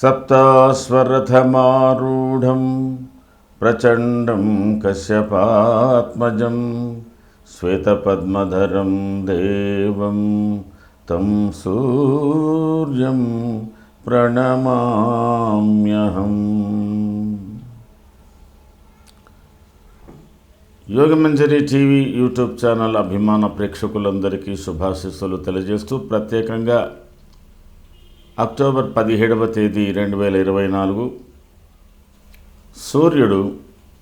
सप्तास्वरथमारूढं प्रचण्डं कश्यपात्मजं श्वेतपद्मधरं देवं तं सूर्यं प्रणमाम्यहम्। యోగమంజరి టీవీ యూట్యూబ్ ఛానల్ అభిమాన ప్రేక్షకులందరికీ శుభాశీస్సులు తెలియజేస్తూ ప్రత్యేకంగా అక్టోబర్ పదిహేడవ తేదీ రెండు వేల ఇరవై నాలుగు సూర్యుడు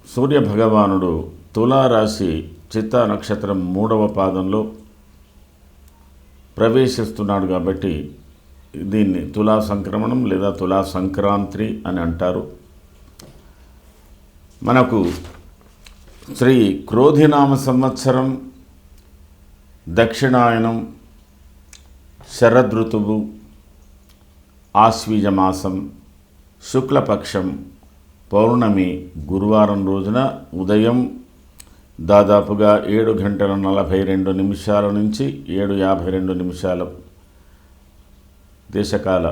సూర్య భగవానుడు తులారాశి చిత్తా నక్షత్రం మూడవ పాదంలో ప్రవేశిస్తున్నాడు కాబట్టి దీన్ని తులా సంక్రమణం లేదా తులా సంక్రాంతి అని అంటారు. మనకు శ్రీ క్రోధినామ సంవత్సరం దక్షిణాయనం శరదృతువు ఆశ్వీజమాసం శుక్లపక్షం పౌర్ణమి గురువారం రోజున ఉదయం దాదాపుగా ఏడు గంటల నలభై రెండు నిమిషాల నుంచి ఏడు యాభై రెండు నిమిషాల దేశకాల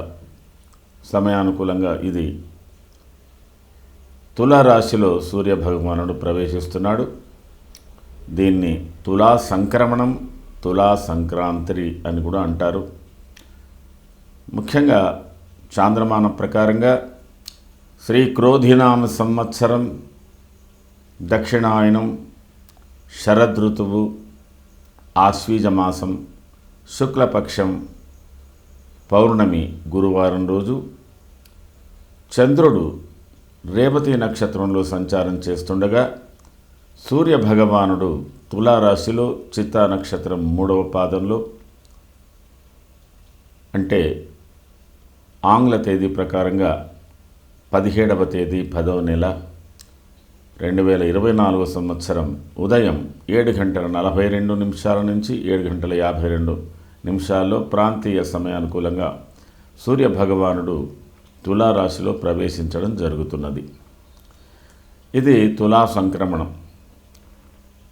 సమయానుకూలంగా ఇది తులారాశిలో సూర్యభగవానుడు ప్రవేశిస్తున్నాడు. దీన్ని తులా సంక్రమణం తులా సంక్రాంతి అని కూడా అంటారు. ముఖ్యంగా చాంద్రమానం ప్రకారంగా శ్రీ క్రోధినామ సంవత్సరం దక్షిణాయనం శరదృతువు ఆశ్వీజ మాసం శుక్లపక్షం పౌర్ణమి గురువారం రోజు. చంద్రుడు రేవతి నక్షత్రంలో సంచారం చేస్తుండగా సూర్య భగవానుడు తులారాశిలో చిత్తా నక్షత్రం మూడవ పాదంలో అంటే ఆంగ్ల తేదీ ప్రకారంగా పదిహేడవ తేదీ పదవ నెల రెండు వేల ఇరవై నాలుగో సంవత్సరం ఉదయం ఏడు గంటల నలభై రెండు నిమిషాల నుంచి ఏడు గంటల యాభై రెండు నిమిషాల్లో ప్రాంతీయ సమయానుకూలంగా సూర్య భగవానుడు తులారాశిలో ప్రవేశించడం జరుగుతున్నది. ఇది తులా సంక్రమణం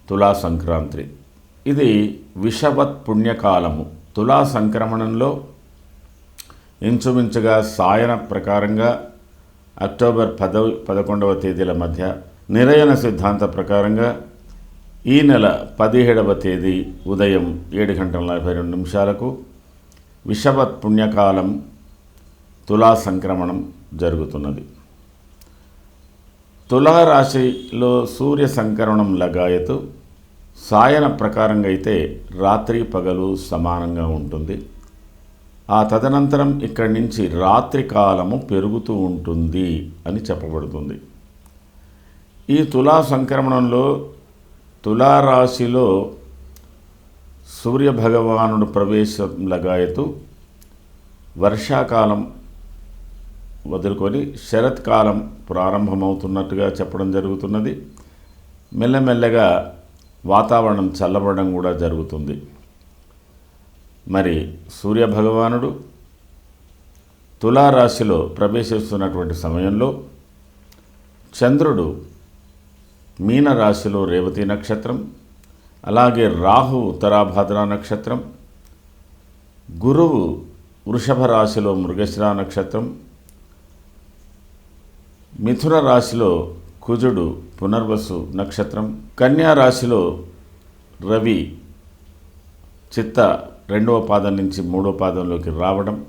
తులా సంక్రాంతి. ఇది విషవత్ పుణ్యకాలము. తులా సంక్రమణంలో ఇంచుమించుగా సాయన ప్రకారంగా అక్టోబర్ పదవ పదకొండవ తేదీల మధ్య నిరయన సిద్ధాంత ప్రకారంగా ఈ నెల పదిహేడవ తేదీ ఉదయం ఏడు గంటల నలభై రెండు నిమిషాలకు విషవత్ పుణ్యకాలం తులా సంక్రమణం జరుగుతున్నది. తులారాశిలో సూర్య సంక్రమణం లగాయతు సాయన ప్రకారంగా అయితే రాత్రి పగలు సమానంగా ఉంటుంది. ఆ తదనంతరం ఇక్కడి నుంచి రాత్రి కాలము పెరుగుతూ ఉంటుంది అని చెప్పబడుతుంది. ఈ తులా సంక్రమణంలో తులారాశిలో సూర్య భగవానుడు ప్రవేశం లగాయతు వర్షాకాలం వదులుకొని శరత్కాలం ప్రారంభమవుతున్నట్టుగా చెప్పడం జరుగుతున్నది. మెల్లమెల్లగా వాతావరణం చల్లబడడం కూడా జరుగుతుంది. మరి సూర్యభగవానుడు తులారాశిలో ప్రవేశిస్తున్నటువంటి సమయంలో చంద్రుడు మీనరాశిలో రేవతి నక్షత్రం అలాగే రాహు ఉత్తరాభాద్ర నక్షత్రం గురువు వృషభ రాశిలో మృగశిరా నక్షత్రం మిథున రాశిలో కుజుడు పునర్వసు నక్షత్రం కన్యా రాశిలో రవి చిత్త రెండవ పాదం నుంచి మూడో పాదంలోకి రావడం.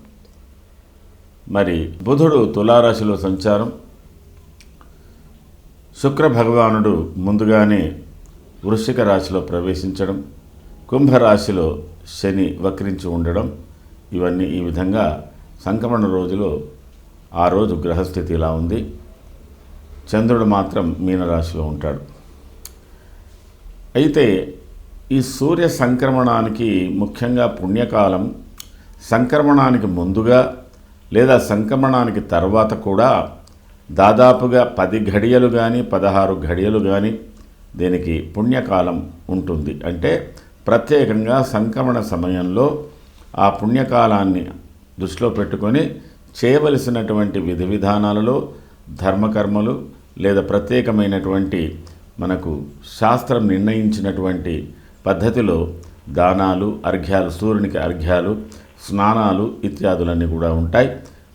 మరి బుధుడు తులారాశిలో సంచారం. శుక్ర భగవానుడు ముందుగానే వృశ్చిక రాశిలో ప్రవేశించడం. కుంభరాశిలో శని వక్రించి ఉండడం. ఇవన్నీ ఈ విధంగా సంక్రమణ రోజులో ఆ రోజు గ్రహస్థితి ఇలా ఉంది. చంద్రుడు మాత్రం మీనరాశిలో ఉంటాడు. అయితే ఈ సూర్య సంక్రమణానికి ముఖ్యంగా పుణ్యకాలం సంక్రమణానికి ముందుగా లేదా సంక్రమణానికి తర్వాత కూడా దాదాపుగా పది ఘడియలు కానీ పదహారు ఘడియలు కానీ దీనికి పుణ్యకాలం ఉంటుంది. అంటే ప్రత్యేకంగా సంక్రమణ సమయంలో ఆ పుణ్యకాలాన్ని దృష్టిలో పెట్టుకొని చేయవలసినటువంటి విధి విధానాలలో ధర్మకర్మలు లేదా ప్రత్యేకమైనటువంటి మనకు శాస్త్రం నిర్ణయించినటువంటి పద్ధతిలో దానాలు అర్ఘ్యాలు సూర్యునికి అర్ఘ్యాలు స్నానాలు ఇత్యాదులన్నీ కూడా ఉంటాయి.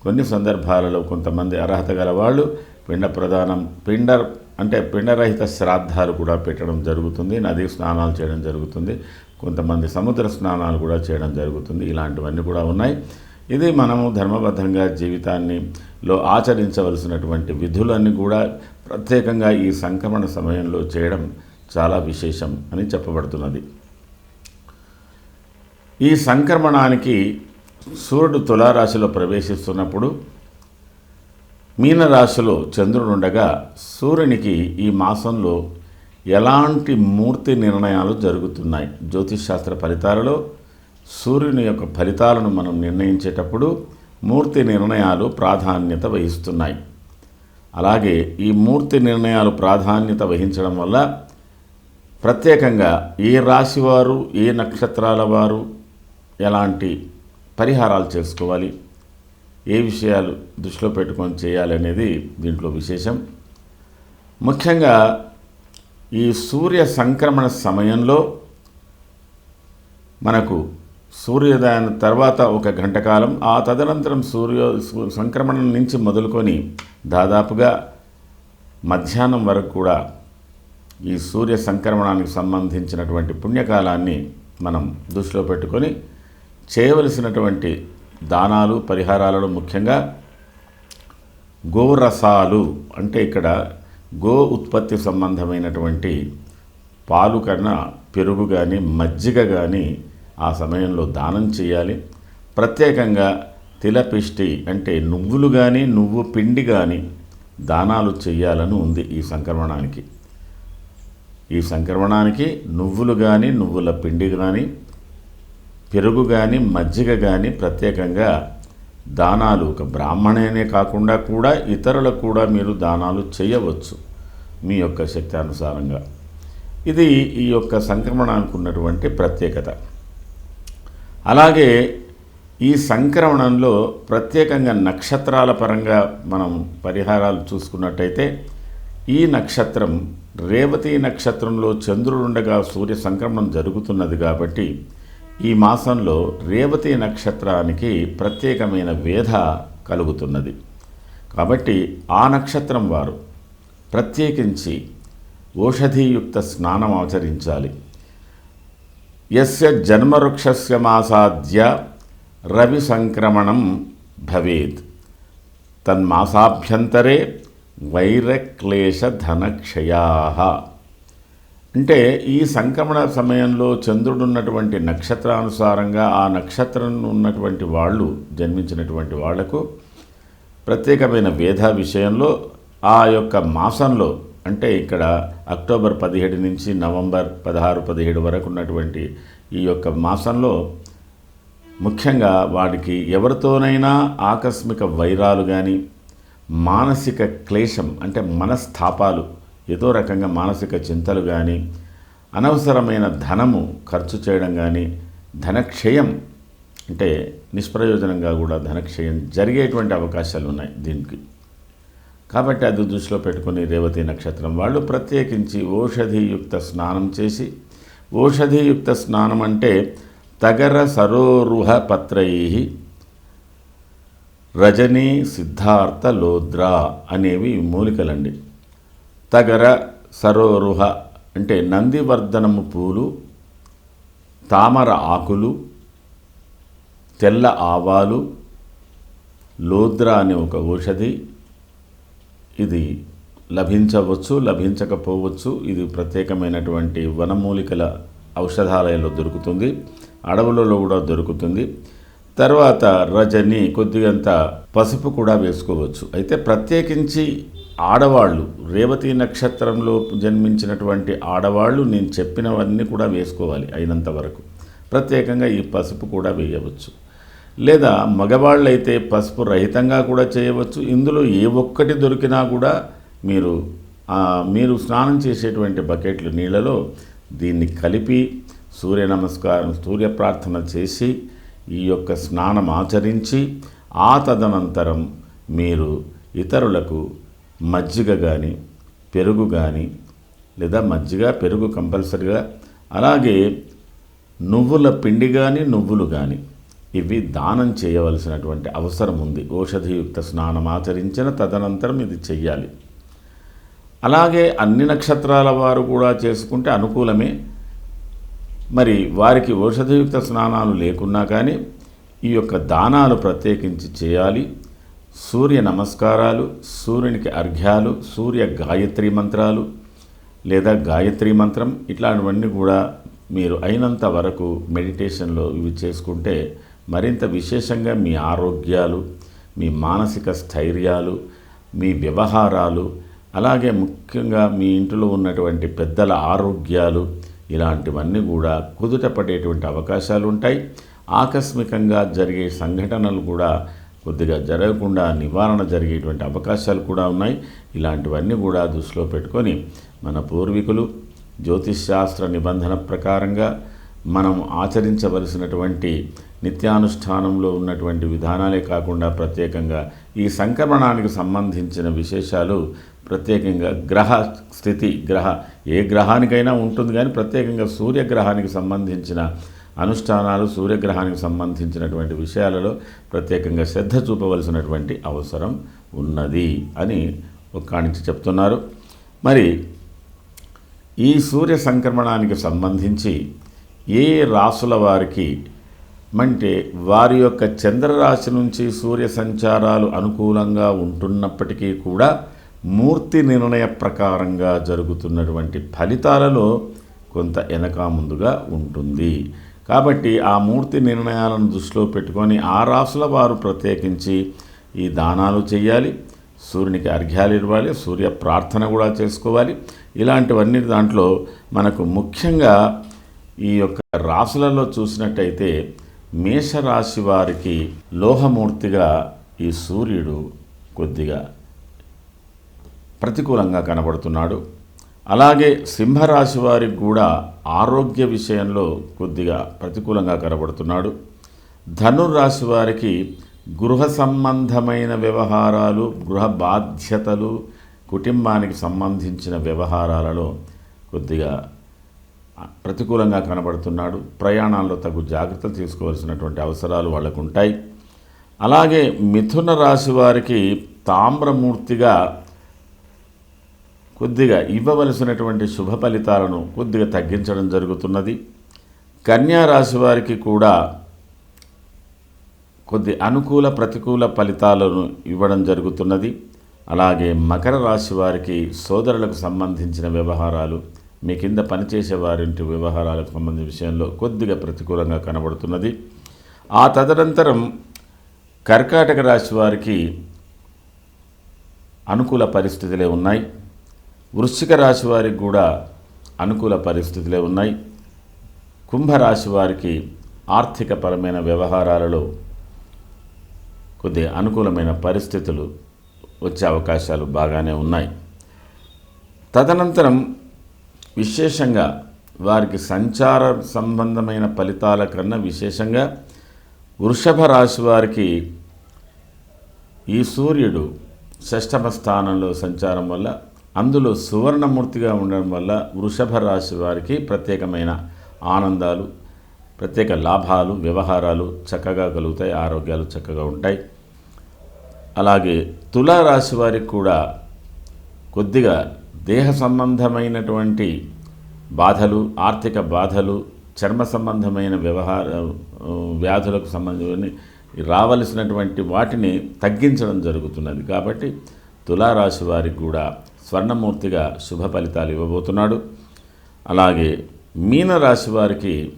కొన్ని సందర్భాలలో కొంతమంది అర్హత గల వాళ్ళు పిండ ప్రదానం పిండ అంటే పిండరహిత శ్రాద్ధాలు కూడా పెట్టడం జరుగుతుంది నదీ స్నానాలు చేయడం జరుగుతుంది కొంతమంది సముద్ర స్నానాలు కూడా చేయడం జరుగుతుంది ఇలాంటివన్నీ కూడా ఉన్నాయి. ఇది మనము ధర్మబద్ధంగా జీవితాన్ని లో ఆచరించవలసినటువంటి విధులన్నీ కూడా ప్రత్యేకంగా ఈ సంక్రమణ సమయంలో చేయడం చాలా విశేషం అని చెప్పబడుతున్నది. ఈ సంక్రమణానికి సూర్యుడు తులారాశిలో ప్రవేశిస్తున్నప్పుడు మీనరాశిలో చంద్రుడు ఉండగా సూర్యునికి ఈ మాసంలో ఎలాంటి మూర్తి నిర్ణయాలు జరుగుతున్నాయి? జ్యోతిష్ శాస్త్ర ఫలితాలలో సూర్యుని యొక్క ఫలితాలను మనం నిర్ణయించేటప్పుడు మూర్తి నిర్ణయాలు ప్రాధాన్యత వహిస్తున్నాయి. అలాగే ఈ మూర్తి నిర్ణయాలు ప్రాధాన్యత వహించడం వల్ల ప్రత్యేకంగా ఏ రాశివారు ఏ నక్షత్రాల వారు ఎలాంటి పరిహారాలు చేసుకోవాలి ఏ విషయాలు దృష్టిలో పెట్టుకొని చేయాలి అనేది దీంట్లో విశేషం. ముఖ్యంగా ఈ సూర్య సంక్రమణ సమయంలో మనకు సూర్యోదయం తర్వాత ఒక గంట కాలం ఆ తదనంతరం సూర్య సు- సంక్రమణం నుంచి మొదలుకొని దాదాపుగా మధ్యాహ్నం వరకు కూడా ఈ సూర్య సంక్రమణానికి సంబంధించినటువంటి పుణ్యకాలాన్ని మనం దృష్టిలో పెట్టుకొని చేయవలసినటువంటి దానాలు పరిహారాలలో ముఖ్యంగా గోరసాలు అంటే ఇక్కడ గో ఉత్పత్తి సంబంధమైనటువంటి పాలు కన్నా పెరుగు కానీ మజ్జిగ కానీ ఆ సమయంలో దానం చేయాలి. ప్రత్యేకంగా తిలపిష్టి అంటే నువ్వులు కానీ నువ్వు పిండి కానీ దానాలు చేయాలని ఉంది ఈ సంక్రమణానికి. ఈ సంక్రమణానికి నువ్వులు కానీ నువ్వుల పిండి కానీ పెరుగు కానీ మజ్జిగ కానీ ప్రత్యేకంగా దానాలు ఒక బ్రాహ్మణేనే కాకుండా కూడా ఇతరులకు కూడా మీరు దానాలు చేయవచ్చు మీ యొక్క శక్తి అనుసారంగా. ఇది ఈ యొక్క సంక్రమణానికి ఉన్నటువంటి ప్రత్యేకత. అలాగే ఈ సంక్రమణంలో ప్రత్యేకంగా నక్షత్రాల పరంగా మనం పరిహారాలు చూసుకున్నట్టయితే ఈ నక్షత్రం రేవతి నక్షత్రంలో చంద్రుడుండగా సూర్య సంక్రమణం జరుగుతున్నది కాబట్టి ఈ మాసంలో రేవతి నక్షత్రానికి ప్రత్యేకమైన వేధ కలుగుతున్నది. కాబట్టి ఆ నక్షత్రం వారు ప్రత్యేకించి ఓషధీయుక్త స్నానం ఆచరించాలి. యస్య జన్మవృక్షస్య మాసాద్య రవి సంక్రమణం భవేత్. తన్మాసాభ్యంతరే వైరక్లేశధనక్షయా. అంటే ఈ సంక్రమణ సమయంలో చంద్రుడు ఉన్నటువంటి నక్షత్రానుసారంగా ఆ నక్షత్రం ఉన్నటువంటి వాళ్ళు జన్మించినటువంటి వాళ్ళకు ప్రత్యేకమైన వేద విషయంలో ఆ యొక్క మాసంలో అంటే ఇక్కడ అక్టోబర్ పదిహేడు నుంచి నవంబర్ పదహారు పదిహేడు వరకు ఉన్నటువంటి ఈ యొక్క మాసంలో ముఖ్యంగా వాడికి ఎవరితోనైనా ఆకస్మిక వైరాలు కానీ మానసిక క్లేశం అంటే మనస్తాపాలు ఏదో రకంగా మానసిక చింతలు కానీ అనవసరమైన ధనము ఖర్చు చేయడం కానీ ధనక్షయం అంటే నిష్ప్రయోజనంగా కూడా ధనక్షయం జరిగేటువంటి అవకాశాలు ఉన్నాయి దీనికి. కాబట్టి అది దృష్టిలో పెట్టుకుని రేవతి నక్షత్రం వాళ్ళు ప్రత్యేకించి ఓషధియుక్త స్నానం చేసి ఓషధియుక్త స్నానం అంటే తగర సరోరుహ పత్రై రజనీ సిద్ధార్థ లోద్రా అనేవి మూలికలండి. తగర సరోరుహ అంటే నందివర్ధనము పూలు తామర ఆకులు తెల్ల ఆవాలు లోద్ర అనే ఒక ఔషధి ఇది లభించవచ్చు లభించకపోవచ్చు ఇది ప్రత్యేకమైనటువంటి వనమూలికల ఔషధాలయంలో దొరుకుతుంది అడవులలో కూడా దొరుకుతుంది. తర్వాత రజని కొద్దిగంత పసుపు కూడా వేసుకోవచ్చు. అయితే ప్రత్యేకించి ఆడవాళ్ళు రేవతి నక్షత్రంలో జన్మించినటువంటి ఆడవాళ్ళు నేను చెప్పినవన్నీ కూడా వేసుకోవాలి అయినంత వరకు. ప్రత్యేకంగా ఈ పసుపు కూడా వేయవచ్చు. లేదా మగవాళ్ళైతే పసుపు రహితంగా కూడా చేయవచ్చు. ఇందులో ఏ ఒక్కటి దొరికినా కూడా మీరు మీరు స్నానం చేసేటువంటి బకెట్లు నీళ్ళలో దీన్ని కలిపి సూర్య నమస్కారం సూర్య ప్రార్థన చేసి ఈ యొక్క స్నానం ఆచరించి ఆ తదనంతరం మీరు ఇతరులకు మజ్జిగ కానీ పెరుగు కానీ లేదా మజ్జిగ పెరుగు కంపల్సరిగా అలాగే నువ్వుల పిండి కానీ నువ్వులు కానీ ఇవి దానం చేయవలసినటువంటి అవసరం ఉంది. ఔషధియుక్త స్నానం ఆచరించిన తదనంతరం ఇది చెయ్యాలి. అలాగే అన్ని నక్షత్రాల వారు కూడా చేసుకుంటే అనుకూలమే. మరి వారికి ఔషధయుక్త స్నానాలు లేకున్నా కానీ ఈ యొక్క దానాలు ప్రత్యేకించి చేయాలి. సూర్య నమస్కారాలు సూర్యునికి అర్ఘ్యాలు సూర్య గాయత్రి మంత్రాలు లేదా గాయత్రి మంత్రం ఇట్లాంటివన్నీ కూడా మీరు అయినంత వరకు మెడిటేషన్లో ఇవి చేసుకుంటే మరింత విశేషంగా మీ ఆరోగ్యాలు మీ మానసిక స్థైర్యాలు మీ వ్యవహారాలు అలాగే ముఖ్యంగా మీ ఇంటిలో ఉన్నటువంటి పెద్దల ఆరోగ్యాలు ఇలాంటివన్నీ కూడా కుదుట పడేటువంటి అవకాశాలు ఉంటాయి. ఆకస్మికంగా జరిగే సంఘటనలు కూడా కొద్దిగా జరగకుండా నివారణ జరిగేటువంటి అవకాశాలు కూడా ఉన్నాయి. ఇలాంటివన్నీ కూడా దృష్టిలో పెట్టుకొని మన పూర్వీకులు జ్యోతిష్ శాస్త్ర నిబంధన ప్రకారంగా మనం ఆచరించవలసినటువంటి నిత్యానుష్ఠానంలో ఉన్నటువంటి విధానాలే కాకుండా ప్రత్యేకంగా ఈ సంక్రమణానికి సంబంధించిన విశేషాలు ప్రత్యేకంగా గ్రహ స్థితి గ్రహ ఏ గ్రహానికైనా ఉంటుంది కానీ ప్రత్యేకంగా సూర్యగ్రహానికి సంబంధించిన అనుష్ఠానాలు సూర్యగ్రహానికి సంబంధించినటువంటి విషయాలలో ప్రత్యేకంగా శ్రద్ధ చూపవలసినటువంటి అవసరం ఉన్నది అని ఒక నుంచి చెప్తున్నారు. మరి ఈ సూర్య సంక్రమణానికి సంబంధించి ఏ రాసుల వారికి అంటే వారి యొక్క చంద్రరాశి నుంచి సూర్య సంచారాలు అనుకూలంగా ఉంటున్నప్పటికీ కూడా మూర్తి నిర్ణయ ప్రకారంగా జరుగుతున్నటువంటి ఫలితాలలో కొంత వెనక ముందుగా ఉంటుంది. కాబట్టి ఆ మూర్తి నిర్ణయాలను దృష్టిలో పెట్టుకొని ఆ రాసుల వారు ప్రత్యేకించి ఈ దానాలు చేయాలి సూర్యునికి అర్ఘ్యాలు ఇవ్వాలి సూర్య ప్రార్థన కూడా చేసుకోవాలి. ఇలాంటివన్నీ దాంట్లో మనకు ముఖ్యంగా ఈ యొక్క రాసులలో చూసినట్టయితే మేషరాశి వారికి లోహమూర్తిగా ఈ సూర్యుడు కొద్దిగా ప్రతికూలంగా కనబడుతున్నాడు. అలాగే సింహరాశి వారికి కూడా ఆరోగ్య విషయంలో కొద్దిగా ప్రతికూలంగా కనబడుతున్నాడు. ధనుర్రాశి వారికి గృహ సంబంధమైన వ్యవహారాలు గృహ బాధ్యతలు కుటుంబానికి సంబంధించిన వ్యవహారాలలో కొద్దిగా ప్రతికూలంగా కనబడుతున్నాడు. ప్రయాణాల్లో తగు జాగ్రత్తలు తీసుకోవాల్సినటువంటి అవసరాలు వాళ్ళకు ఉంటాయి అలాగే మిథున రాశి వారికి తామ్రమూర్తిగా కొద్దిగా ఇవ్వవలసినటువంటి శుభ ఫలితాలను కొద్దిగా తగ్గించడం జరుగుతున్నది. కన్యా రాశి వారికి కూడా కొద్ది అనుకూల ప్రతికూల ఫలితాలను ఇవ్వడం జరుగుతున్నది. అలాగే మకర రాశి వారికి సోదరులకు సంబంధించిన వ్యవహారాలు మీ కింద పనిచేసే వారింటి వ్యవహారాలకు సంబంధించిన విషయంలో కొద్దిగా ప్రతికూలంగా కనబడుతున్నది. ఆ తదనంతరం కర్కాటక రాశి వారికి అనుకూల పరిస్థితులే ఉన్నాయి. వృశ్చిక రాశి వారికి కూడా అనుకూల పరిస్థితులే ఉన్నాయి. కుంభరాశి వారికి ఆర్థికపరమైన వ్యవహారాలలో కొద్ది అనుకూలమైన పరిస్థితులు వచ్చే అవకాశాలు బాగానే ఉన్నాయి. తదనంతరం విశేషంగా వారికి సంచార సంబంధమైన ఫలితాల కన్నా విశేషంగా వృషభ రాశి వారికి ఈ సూర్యుడు షష్టమ స్థానంలో సంచారం వల్ల అందులో సువర్ణమూర్తిగా ఉండడం వల్ల వృషభ రాశి వారికి ప్రత్యేకమైన ఆనందాలు ప్రత్యేక లాభాలు వ్యవహారాలు చక్కగా కలుగుతాయి ఆరోగ్యాలు చక్కగా ఉంటాయి. అలాగే తులారాశి వారికి కూడా కొద్దిగా దేహ సంబంధమైనటువంటి బాధలు ఆర్థిక బాధలు చర్మ సంబంధమైన వ్యవహార వ్యాధులకు సంబంధించిన రావలసినటువంటి వాటిని తగ్గించడం జరుగుతున్నది. కాబట్టి తులారాశి వారికి కూడా స్వర్ణమూర్తిగా శుభ ఫలితాలు ఇవ్వబోతున్నాడు. అలాగే మీనరాశి వారికి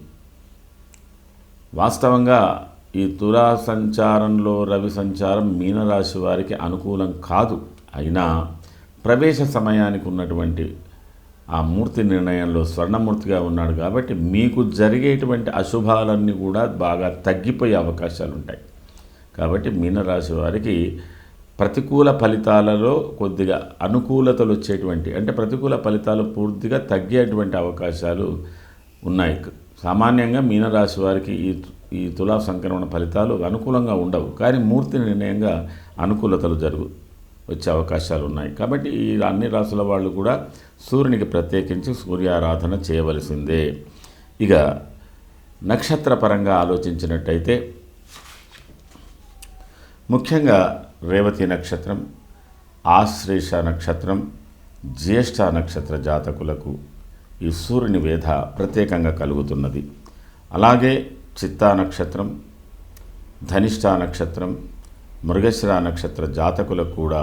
వాస్తవంగా ఈ తులా సంచారంలో రవి సంచారం మీనరాశి వారికి అనుకూలం కాదు. అయినా ప్రవేశ సమయానికి ఉన్నటువంటి ఆ మూర్తి నిర్ణయంలో స్వర్ణమూర్తిగా ఉన్నాడు కాబట్టి మీకు జరిగేటువంటి అశుభాలన్నీ కూడా బాగా తగ్గిపోయే అవకాశాలు ఉంటాయి. కాబట్టి మీనరాశి వారికి ప్రతికూల ఫలితాలలో కొద్దిగా అనుకూలతలు వచ్చేటువంటి అంటే ప్రతికూల ఫలితాలు పూర్తిగా తగ్గేటువంటి అవకాశాలు ఉన్నాయి. సామాన్యంగా మీనరాశి వారికి ఈ ఈ తులా సంక్రమణ ఫలితాలు అనుకూలంగా ఉండవు. కానీ మూర్తి నిర్ణయంగా అనుకూలతలు జరుగు వచ్చే అవకాశాలు ఉన్నాయి. కాబట్టి ఈ అన్ని రాసుల వాళ్ళు కూడా సూర్యునికి ప్రత్యేకించి సూర్యారాధన చేయవలసిందే. ఇక నక్షత్రపరంగా ఆలోచించినట్టయితే ముఖ్యంగా రేవతి నక్షత్రం ఆశ్లేష నక్షత్రం జ్యేష్ఠ నక్షత్ర జాతకులకు ఈ సూర్యుని వేధ ప్రత్యేకంగా కలుగుతున్నది. అలాగే చిత్తా నక్షత్రం ధనిష్ట నక్షత్రం మృగశిర నక్షత్ర జాతకులకు కూడా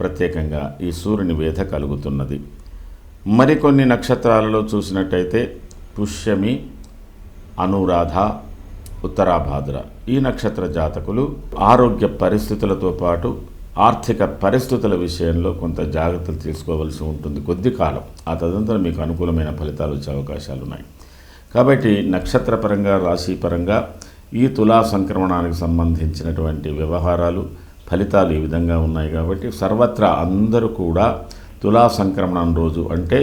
ప్రత్యేకంగా ఈ సూర్యుని వేధ కలుగుతున్నది. మరికొన్ని నక్షత్రాలలో చూసినట్టయితే పుష్యమి అనురాధ ఉత్తరాభాద్ర. ఈ నక్షత్ర జాతకులు ఆరోగ్య పరిస్థితులతో పాటు ఆర్థిక పరిస్థితుల విషయంలో కొంత జాగ్రత్తలు తీసుకోవాల్సి ఉంటుంది కొద్ది కాలం. ఆ తదనంతరం మీకు అనుకూలమైన ఫలితాలు వచ్చే అవకాశాలు ఉన్నాయి కాబట్టి నక్షత్రపరంగా రాశిపరంగా ఈ తులా సంక్రమణానికి సంబంధించినటువంటి వ్యవహారాలు ఫలితాలు ఈ విధంగా ఉన్నాయి కాబట్టి సర్వత్రా అందరూ కూడా తులా సంక్రమణం రోజు అంటే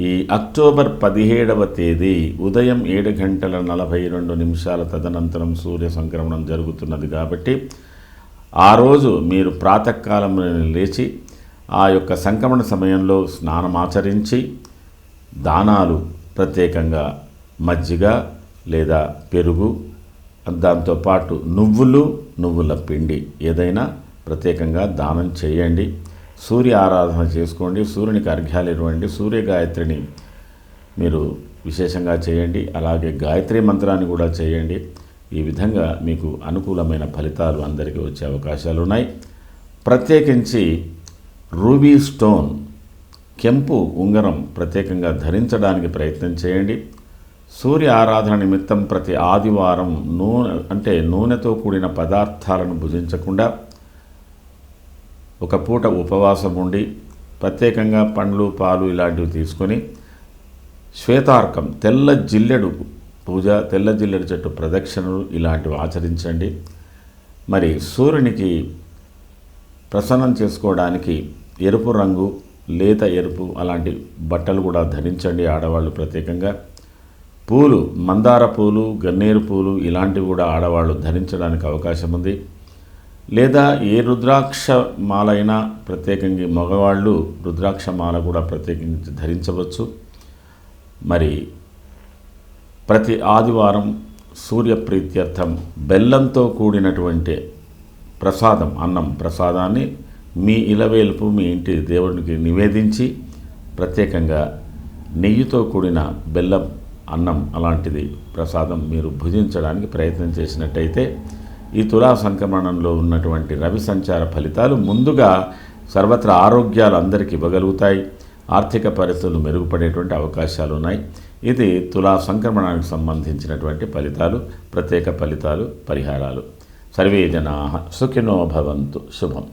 ఈ అక్టోబర్ పదిహేడవ తేదీ ఉదయం ఏడు గంటల నలభై రెండు నిమిషాల తదనంతరం సూర్య సంక్రమణం జరుగుతున్నది కాబట్టి ఆ రోజు మీరు ప్రాతకాలంలో లేచి ఆ యొక్క సంక్రమణ సమయంలో స్నానం ఆచరించి దానాలు ప్రత్యేకంగా మజ్జిగ లేదా పెరుగు దాంతోపాటు నువ్వులు నువ్వుల పిండి ఏదైనా ప్రత్యేకంగా దానం చేయండి. సూర్య ఆరాధన చేసుకోండి సూర్యునికి అర్ఘ్యాలు ఇవ్వండి సూర్య గాయత్రిని మీరు విశేషంగా చేయండి అలాగే గాయత్రి మంత్రాన్ని కూడా చేయండి. ఈ విధంగా మీకు అనుకూలమైన ఫలితాలు అందరికీ వచ్చే అవకాశాలు ఉన్నాయి. ప్రత్యేకించి రూబీ స్టోన్ కెంపు ఉంగరం ప్రత్యేకంగా ధరించడానికి ప్రయత్నం చేయండి. సూర్య ఆరాధన నిమిత్తం ప్రతి ఆదివారం నూనె అంటే నూనెతో కూడిన పదార్థాలను భుజించకుండా ఒక పూట ఉపవాసం ఉండి ప్రత్యేకంగా పండ్లు పాలు ఇలాంటివి తీసుకొని శ్వేతార్కం తెల్ల జిల్లెడు పూజ తెల్ల జిల్లెడు చెట్టు ప్రదక్షిణలు ఇలాంటివి ఆచరించండి. మరి సూర్యునికి ప్రసన్నం చేసుకోవడానికి ఎరుపు రంగు లేత ఎరుపు అలాంటి బట్టలు కూడా ధరించండి ఆడవాళ్ళు ప్రత్యేకంగా. పూలు మందార పూలు గన్నేరు పూలు ఇలాంటివి కూడా ఆడవాళ్ళు ధరించడానికి అవకాశం ఉంది లేదా ఏ రుద్రాక్ష మాలైనా ప్రత్యేకంగా మగవాళ్ళు రుద్రాక్ష మాల కూడా ప్రత్యేకించి ధరించవచ్చు. మరి ప్రతి ఆదివారం సూర్య ప్రీత్యర్థం బెల్లంతో కూడినటువంటి ప్రసాదం అన్నం ప్రసాదాన్ని మీ ఇలవేల్పు మీ ఇంటి దేవునికి నివేదించి ప్రత్యేకంగా నెయ్యితో కూడిన బెల్లం అన్నం అలాంటిది ప్రసాదం మీరు భుజించడానికి ప్రయత్నం చేసినట్టయితే ఈ తులా సంక్రమణంలో ఉన్నటువంటి రవి సంచార ఫలితాలు ముందుగా సర్వత్రా ఆరోగ్యాలు అందరికీ ఇవ్వగలుగుతాయి. ఆర్థిక పరిస్థితులు మెరుగుపడేటువంటి అవకాశాలు ఉన్నాయి. ఇది తులా సంక్రమణానికి సంబంధించినటువంటి ఫలితాలు ప్రత్యేక ఫలితాలు పరిహారాలు. సర్వే జనా సుఖినో భవంతు. శుభం.